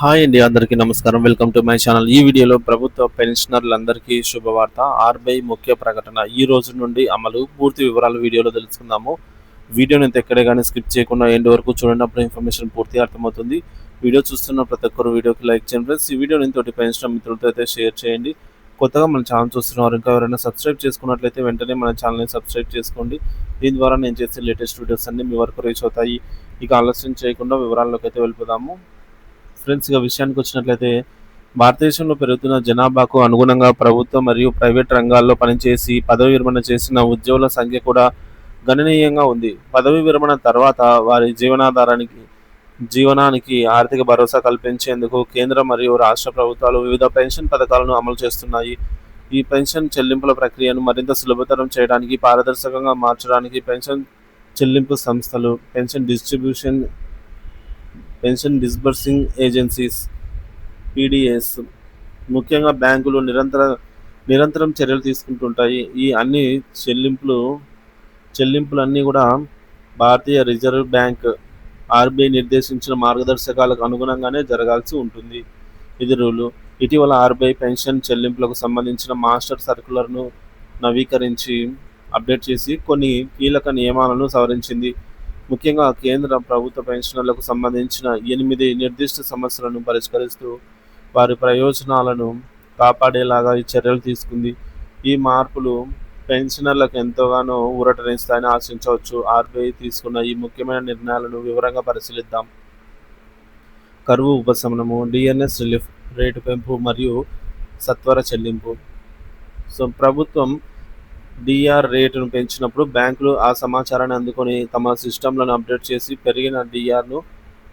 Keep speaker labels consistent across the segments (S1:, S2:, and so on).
S1: Hi అండి అందరికీ నమస్కారం. Welcome to my channel. ఈ వీడియోలో ప్రభుత్వ పెన్షనర్లందరికీ శుభవార్త. ఆర్బీఐ ముఖ్య ప్రకటన ఈ రోజు నుండి అమలు. పూర్తి వివరాలు వీడియోలో తెలుసుకుందాము. వీడియోని అయితే ఎక్కడే కానీ స్కిప్ చేయకుండా ఎండ్ వరకు చూడనప్పుడు ఇన్ఫర్మేషన్ పూర్తిగా అర్థమవుతుంది. వీడియో చూస్తున్న ప్రతి ఒక్కరు వీడియోకి లైక్ చేయండి ఫ్రెండ్స్. ఈ వీడియోని తోటి పెన్షన్ మిత్రులతో అయితే షేర్ చేయండి. కొత్తగా మన ఛానల్ చూస్తున్నారు ఇంకా ఎవరైనా సబ్స్క్రైబ్ చేసుకున్నట్లయితే వెంటనే మన ఛానల్ని సబ్స్క్రైబ్ చేసుకోండి. దీని ద్వారా నేను చేసే లేటెస్ట్ వీడియోస్ అన్ని మీ వరకు రీచ్ అవుతాయి. ఇక ఆలస్యం చేయకుండా వివరాల్లోకి అయితే వెళ్ళిపోదాము. ఫ్రెండ్స్గా విషయానికి వచ్చినట్లయితే భారతదేశంలో పెరుగుతున్న జనాభాకు అనుగుణంగా ప్రభుత్వం మరియు ప్రైవేట్ రంగాల్లో పనిచేసి పదవి విరమణ చేసిన ఉద్యోగుల సంఖ్య కూడా గణనీయంగా ఉంది. పదవి విరమణ తర్వాత వారి జీవనాధారానికి జీవనానికి ఆర్థిక భరోసా కల్పించేందుకు కేంద్ర మరియు రాష్ట్ర ప్రభుత్వాలు వివిధ పెన్షన్ పథకాలను అమలు చేస్తున్నాయి. ఈ పెన్షన్ చెల్లింపుల ప్రక్రియను మరింత సులభతరం చేయడానికి పారదర్శకంగా మార్చడానికి పెన్షన్ చెల్లింపు సంస్థలు pension distribution pension disbursing agencies PDAs ముఖ్యంగా బ్యాంకులు నిరంతర నిరంతరం చర్యలు తీసుకుంటుంటాయి. ఈ అన్ని చెల్లింపులు చెల్లింపులన్నీ కూడా భారతీయ రిజర్వ్ బ్యాంక్ ఆర్బీఐ నిర్దేశించిన మార్గదర్శకాలకు అనుగుణంగానే జరగాల్సి ఉంటుంది. ఇది రూలు. ఇటీవల ఆర్బీఐ పెన్షన్ చెల్లింపులకు సంబంధించిన మాస్టర్ సర్కులర్ను నవీకరించి అప్డేట్ చేసి కొన్ని కీలక నియమాలను సవరించింది. ముఖ్యంగా కేంద్ర ప్రభుత్వ పెన్షనర్లకు సంబంధించిన ఎనిమిది నిర్దిష్ట సమస్యలను పరిష్కరిస్తూ వారి ప్రయోజనాలను కాపాడేలాగా ఈ చర్యలు తీసుకుంది. ఈ మార్పులు పెన్షనర్లకు ఎంతగానో ఊరటనిస్తాయని ఆశించవచ్చు. ఆర్బీఐ తీసుకున్న ఈ ముఖ్యమైన నిర్ణయాలను వివరంగా పరిశీలిద్దాం. కరువు ఉపశమనము డిఎన్ఎస్ రిలీఫ్ రేటు పెంపు మరియు సత్వర చెల్లింపు. సో ప్రభుత్వం డిఆర్ రేటును పెంచినప్పుడు బ్యాంకులు ఆ సమాచారాన్ని అందుకొని తమ సిస్టంలను అప్డేట్ చేసి పెరిగిన డిఆర్ను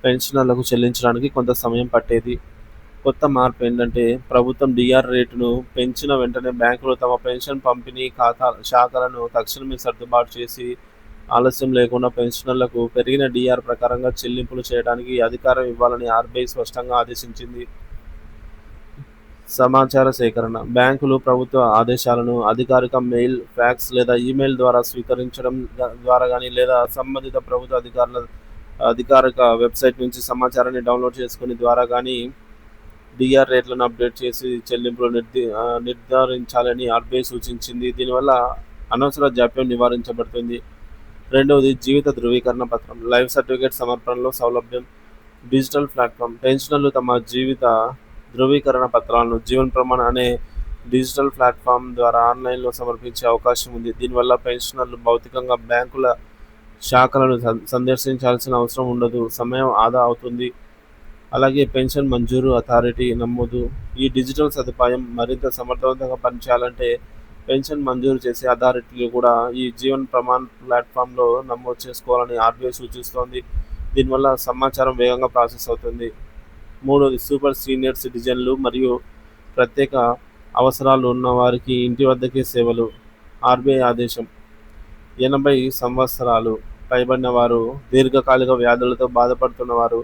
S1: పెన్షనర్లకు చెల్లించడానికి కొంత సమయం పట్టేది. కొత్త మార్పు ఏంటంటే ప్రభుత్వం డిఆర్ రేటును పెంచిన వెంటనే బ్యాంకులు తమ పెన్షన్ పంపిణీ ఖాతా శాఖలను తక్షణమే సర్దుబాటు చేసి ఆలస్యం లేకుండా పెన్షనర్లకు పెరిగిన డిఆర్ ప్రకారంగా చెల్లింపులు చేయడానికి అధికారం ఇవ్వాలని ఆర్బీఐ స్పష్టంగా ఆదేశించింది. సమాచార సేకరణ బ్యాంకులు ప్రభుత్వ ఆదేశాలను అధికారిక మెయిల్ ఫ్యాక్స్ లేదా ఈమెయిల్ ద్వారా స్వీకరించడం ద్వారా కానీ లేదా సంబంధిత ప్రభుత్వ అధికారుల అధికారిక వెబ్సైట్ నుంచి సమాచారాన్ని డౌన్లోడ్ చేసుకుని ద్వారా కానీ డిఆర్ రేట్లను అప్డేట్ చేసి చెల్లింపులు నిర్ది నిర్ధారించాలని ఆర్బీఐ సూచించింది. దీనివల్ల అనవసర జాప్యం నివారించబడుతుంది. రెండవది జీవిత ధృవీకరణ పత్రం. లైఫ్ సర్టిఫికేట్ సమర్పణలో సౌలభ్యం. Digital platform. పెన్షనర్లు తమ జీవిత ధృవీకరణ పత్రాలను జీవన్ ప్రమాణ్ అనే డిజిటల్ ప్లాట్ఫామ్ ద్వారా ఆన్లైన్లో సమర్పించే అవకాశం ఉంది. దీనివల్ల పెన్షనర్లు భౌతికంగా బ్యాంకుల శాఖలను సందర్శించాల్సిన అవసరం ఉండదు. సమయం ఆదా అవుతుంది. అలాగే పెన్షన్ మంజూరు అథారిటీ నమోదు. ఈ డిజిటల్ సదుపాయం మరింత సమర్థవంతంగా పనిచేయాలంటే పెన్షన్ మంజూరు చేసే అథారిటీలు కూడా ఈ జీవన్ ప్రమాణ్ ప్లాట్ఫామ్లో నమోదు చేసుకోవాలని ఆర్బీఐ సూచిస్తోంది. దీనివల్ల సమాచారం వేగంగా ప్రాసెస్ అవుతుంది. మూడోది సూపర్ సీనియర్ సిటిజన్లు మరియు ప్రత్యేక అవసరాలు ఉన్న వారికి ఇంటి వద్దకే సేవలు. ఆర్బీఐ ఆదేశం. ఎనభై సంవత్సరాలు పైబడిన వారు దీర్ఘకాలిక వ్యాధులతో బాధపడుతున్న వారు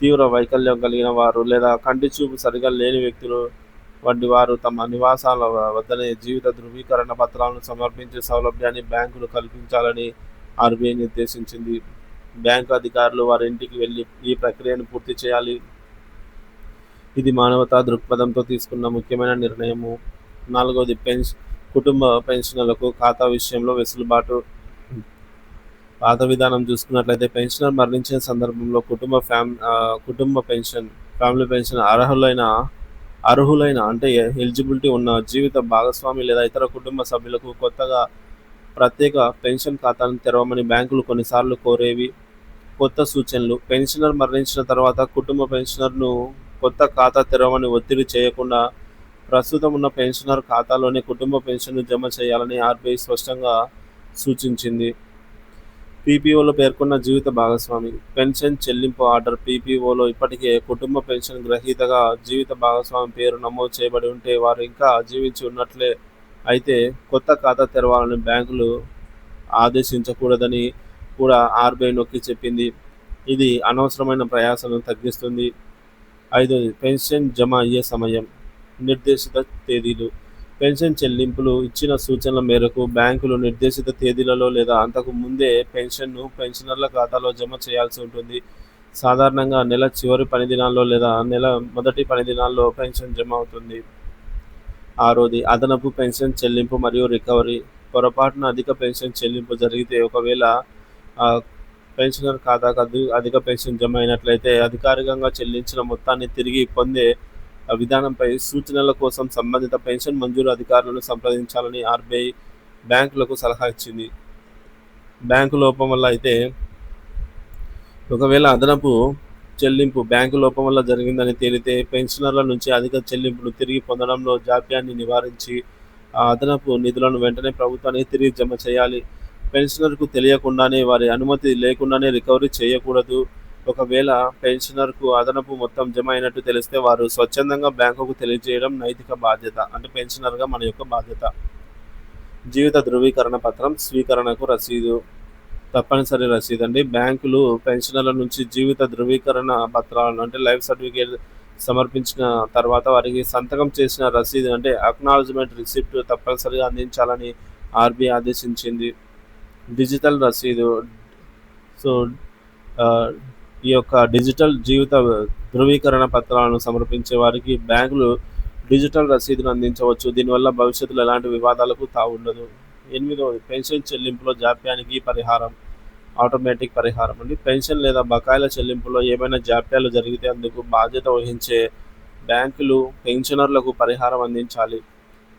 S1: తీవ్ర వైకల్యం కలిగిన వారు లేదా కంటి చూపు సరిగా లేని వ్యక్తులు వంటి వారు తమ నివాసాల వద్దనే జీవిత ధృవీకరణ పత్రాలను సమర్పించే సౌలభ్యాన్ని బ్యాంకులు కల్పించాలని ఆర్బీఐ నిర్దేశించింది. బ్యాంకు అధికారులు వారి ఇంటికి వెళ్ళి ఈ ప్రక్రియను పూర్తి చేయాలి. ఇది మానవతా దృక్పథంతో తీసుకున్న ముఖ్యమైన నిర్ణయము. నాలుగవది పెన్స్ కుటుంబ పెన్షనర్లకు ఖాతా విషయంలో వెసులుబాటు. పాత విధానం చూసుకున్నట్లయితే పెన్షనర్ మరణించిన సందర్భంలో కుటుంబ ఫ్యామ్ కుటుంబ పెన్షన్ ఫ్యామిలీ పెన్షన్ అర్హులైన అర్హులైన అంటే ఎలిజిబిలిటీ ఉన్న జీవిత భాగస్వామి లేదా ఇతర కుటుంబ సభ్యులకు కొత్తగా ప్రత్యేక పెన్షన్ ఖాతాను తెరవమని బ్యాంకులు కొన్నిసార్లు కోరేవి. కొత్త సూచనలు పెన్షనర్ మరణించిన తర్వాత కుటుంబ పెన్షనర్ను కొత్త ఖాతా తెరవమని ఒత్తిడి చేయకుండా ప్రస్తుతం ఉన్న పెన్షనర్ ఖాతాలోనే కుటుంబ పెన్షన్ను జమ చేయాలని ఆర్బీఐ స్పష్టంగా సూచించింది. పీపీఓలో పేర్కొన్న జీవిత భాగస్వామి పెన్షన్ చెల్లింపు ఆర్డర్ పీపీఓలో ఇప్పటికే కుటుంబ పెన్షన్ గ్రహీతగా జీవిత భాగస్వామి పేరు నమోదు చేయబడి ఉంటే వారు ఇంకా జీవించి ఉన్నట్లే అయితే కొత్త ఖాతా తెరవాలని బ్యాంకులు ఆదేశించకూడదని కూడా ఆర్బీఐ నొక్కి చెప్పింది. ఇది అనవసరమైన ప్రయాసను తగ్గిస్తుంది. ఐదోది పెన్షన్ జమ అయ్యే సమయం నిర్దేశిత తేదీలు. పెన్షన్ చెల్లింపులు ఇచ్చిన సూచనల మేరకు బ్యాంకులు నిర్దేశిత తేదీలలో లేదా అంతకు ముందే పెన్షన్ను పెన్షనర్ల ఖాతాలో జమ చేయాల్సి ఉంటుంది. సాధారణంగా నెల చివరి పని దినాల్లో లేదా నెల మొదటి పని దినాల్లో పెన్షన్ జమ అవుతుంది. ఆరోది అదనపు పెన్షన్ చెల్లింపు మరియు రికవరీ. పొరపాటున అధిక పెన్షన్ చెల్లింపు జరిగితే ఒకవేళ పెన్షనర్ ఖాతాకు అధి అధిక పెన్షన్ జమ అయినట్లయితే అధికారికంగా చెల్లించిన మొత్తాన్ని తిరిగి పొందే విధానంపై సూచనల కోసం సంబంధిత పెన్షన్ మంజూరు అధికారులను సంప్రదించాలని ఆర్బీఐ బ్యాంకులకు సలహా ఇచ్చింది. బ్యాంకు లోపం వల్ల అయితే ఒకవేళ అదనపు చెల్లింపు బ్యాంకు లోపం వల్ల జరిగిందని తేలితే పెన్షనర్ల నుంచి అధిక చెల్లింపులు తిరిగి పొందడంలో జాప్యాన్ని నివారించి ఆ అదనపు నిధులను వెంటనే ప్రభుత్వానికి తిరిగి జమ చేయాలి. పెన్షనర్కు తెలియకుండానే వారి అనుమతి లేకుండానే రికవరీ చేయకూడదు. ఒకవేళ పెన్షనర్కు అదనపు మొత్తం జమ అయినట్టు తెలిస్తే వారు స్వచ్ఛందంగా బ్యాంకుకు తెలియజేయడం నైతిక బాధ్యత అంటే పెన్షనర్గా మన యొక్క బాధ్యత. జీవిత ధృవీకరణ పత్రం స్వీకరణకు రసీదు. తప్పనిసరి రసీదు అండి. బ్యాంకులు పెన్షనర్ల నుంచి జీవిత ధృవీకరణ పత్రాలను అంటే లైఫ్ సర్టిఫికేట్ సమర్పించిన తర్వాత వారికి సంతకం చేసిన రసీదు అంటే అక్నాలజ్మెంట్ రిసిప్ట్ తప్పనిసరిగా అందించాలని ఆర్బీఐ ఆదేశించింది. డిజిటల్ రసీదు. సో ఈ యొక్క డిజిటల్ జీవిత ధృవీకరణ పత్రాలను సమర్పించే వారికి బ్యాంకులు డిజిటల్ రసీదును అందించవచ్చు. దీనివల్ల భవిష్యత్తులో ఎలాంటి వివాదాలకు తావుండదు ఎనిమిదవది పెన్షన్ చెల్లింపులో జాప్యానికి పరిహారం. ఆటోమేటిక్ పరిహారం అండి. పెన్షన్ లేదా బకాయిల చెల్లింపులో ఏమైనా జాప్యాలు జరిగితే అందుకు బాధ్యత వహించే బ్యాంకులు పెన్షనర్లకు పరిహారం అందించాలి.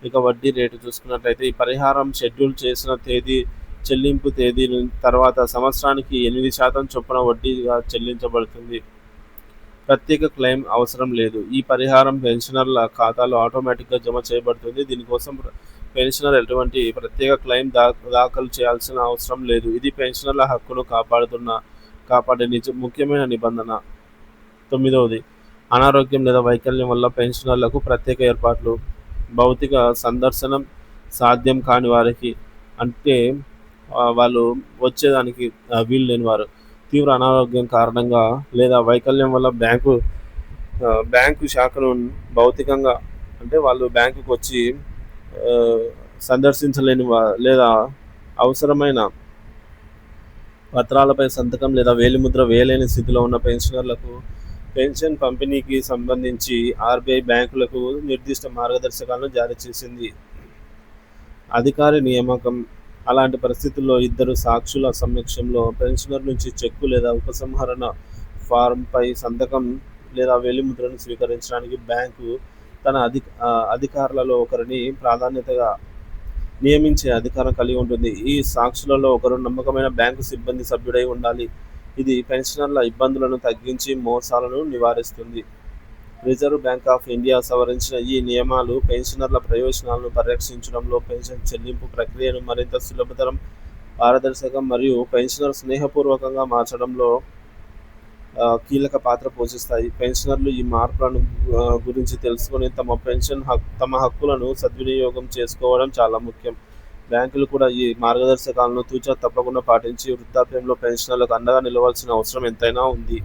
S1: ఇక వడ్డీ రేటు చూసుకున్నట్లయితే ఈ పరిహారం షెడ్యూల్ చేసిన తేదీ చెల్లింపు తేదీ తర్వాత సంవత్సరానికి ఎనిమిది శాతం చొప్పున వడ్డీగా చెల్లించబడుతుంది. ప్రత్యేక క్లెయిమ్ అవసరం లేదు. ఈ పరిహారం పెన్షనర్ల ఖాతాలో ఆటోమేటిక్గా జమ చేయబడుతుంది. దీనికోసం పెన్షనర్ ఎటువంటి ప్రత్యేక క్లెయిమ్ దా దాఖలు చేయాల్సిన అవసరం లేదు. ఇది పెన్షనర్ల హక్కును కాపాడుతున్న కాపాడే నిజ ముఖ్యమైన నిబంధన. తొమ్మిదవది అనారోగ్యం లేదా వైకల్యం వల్ల పెన్షనర్లకు ప్రత్యేక ఏర్పాట్లు. భౌతిక సందర్శనం సాధ్యం కాని వారికి అంటే వాళ్ళు వచ్చేదానికి వీలు లేని వారు. తీవ్ర అనారోగ్యం కారణంగా లేదా వైకల్యం వల్ల బ్యాంకు బ్యాంకు శాఖను భౌతికంగా అంటే వాళ్ళు బ్యాంకుకు వచ్చి సందర్శించలేని లేదా అవసరమైన పత్రాలపై సంతకం లేదా వేలిముద్ర వేయలేని స్థితిలో ఉన్న పెన్షనర్లకు పెన్షన్ పంపిణీకి సంబంధించి ఆర్బీఐ బ్యాంకులకు నిర్దిష్ట మార్గదర్శకాలను జారీ చేసింది. అధికారి నియామకం అలాంటి పరిస్థితుల్లో ఇద్దరు సాక్షుల సమక్షంలో పెన్షనర్ నుంచి చెక్కు లేదా ఉపసంహరణ ఫారంపై సంతకం లేదా వేలిముద్రను స్వీకరించడానికి బ్యాంకు తన అధి అధికారులలో ఒకరిని ప్రాధాన్యతగా నియమించే అధికారం కలిగి ఉంటుంది. ఈ సాక్షులలో ఒకరు నమ్మకమైన బ్యాంకు సిబ్బంది సభ్యుడై ఉండాలి. ఇది పెన్షనర్ల ఇబ్బందులను తగ్గించి మోసాలను నివారిస్తుంది. రిజర్వ్ బ్యాంక్ ఆఫ్ ఇండియా సవరించిన ఈ నియమాలు పెన్షనర్ల ప్రయోజనాలను పరిరక్షించడంలో పెన్షన్ చెల్లింపు ప్రక్రియను మరింత సులభతరం పారదర్శకం మరియు పెన్షనర్ స్నేహపూర్వకంగా మార్చడంలో కీలక పాత్ర పోషిస్తాయి. పెన్షనర్లు ఈ మార్పులను గురించి తెలుసుకొని తమ పెన్షన్ హక్ తమ హక్కులను సద్వినియోగం చేసుకోవడం చాలా ముఖ్యం. బ్యాంకులు కూడా ఈ మార్గదర్శకాలను తూచా తప్పకుండా పాటించి వృద్ధాప్యంలో పెన్షనర్లకు అండగా నిలవాల్సిన అవసరం ఎంతైనా ఉంది.